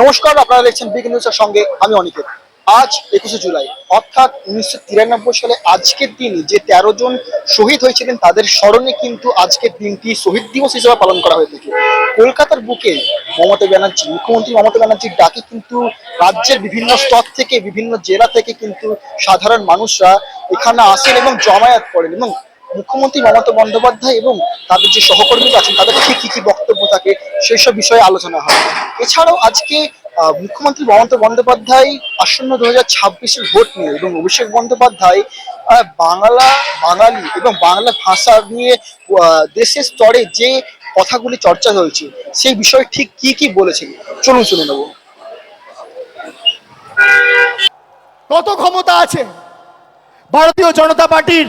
নমস্কার, আপনারা দেখছেন বিগ নিউজের সঙ্গে আমি অনিকেত। আজ একুশে জুলাই, অর্থাৎ উনিশশো তিরানব্বই সালে আজকের দিনই যে তেরো জন শহীদ হয়েছিলেন, তাদের স্মরণে কিন্তু আজকের দিনটি শহীদ দিবস হিসেবে পালন করা হয়ে থাকে। কলকাতার বুকে মমতা ব্যানার্জি, মুখ্যমন্ত্রী মমতা ব্যানার্জির ডাকে কিন্তু রাজ্যের বিভিন্ন স্তর থেকে, বিভিন্ন জেলা থেকে কিন্তু সাধারণ মানুষরা এখানে আসেন এবং জমায়েত করেন এবং মুখ্যমন্ত্রী মমতা বন্দ্যোপাধ্যায় এবং তাদের যে সহকর্মীরা আছেন তাদের ঠিক কি কি বক্তব্য থাকে সেই সব বিষয়ে আলোচনা হয় এছাড়াও আজকে মুখ্যমন্ত্রী মমতা বন্দ্যোপাধ্যায় আসন্ন দু হাজার ছাব্বিশের ভোট নিয়ে এবং অভিষেক বন্দ্যোপাধ্যায় বাংলা, বাঙালি এবং বাংলা ভাষা নিয়ে দেশের স্তরে যে কথাগুলি চর্চা চলছে সেই বিষয়ে ঠিক কি কি বলেছেন? চলুন শুনে নেব। কত ক্ষমতা আছে ভারতীয় জনতা পার্টির?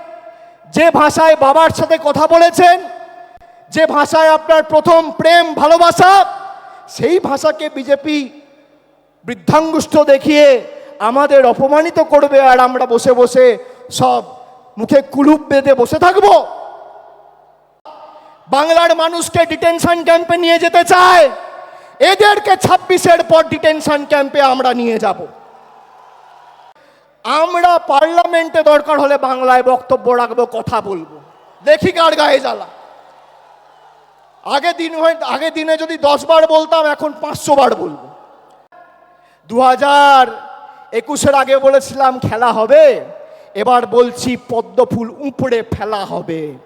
যে ভাষায় বাবার সাথে কথা বলেছেন, যে ভাষায় আপনার প্রথম প্রেম ভালোবাসা, সেই ভাষাকে বিজেপি বৃদ্ধাঙ্গুষ্ঠ দেখিয়ে আমাদের অপমানিত করবে আর আমরা বসে বসে সব মুখে কুলুপ বেঁধে বসে থাকব। বাংলার মানুষকে ডিটেনশন ক্যাম্পে নিয়ে যেতে চায়, এদেরকে ছাব্বিশের পর ডিটেনশন ক্যাম্পে আমরা নিয়ে যাব। আমরা পার্লামেন্টে দরকার হলে বাংলায় বক্তব্য রাখব, কথা বলব। দেখি কার গায়ে জ্বালা। আগে দিন হয়ে আগে দিনে যদি দশ বার বলতাম, এখন পাঁচশো বার বলব। দু হাজার একুশের আগে বলেছিলাম, খেলা হবে। এবার বলছি, পদ্মফুল উপরে ফেলা হবে।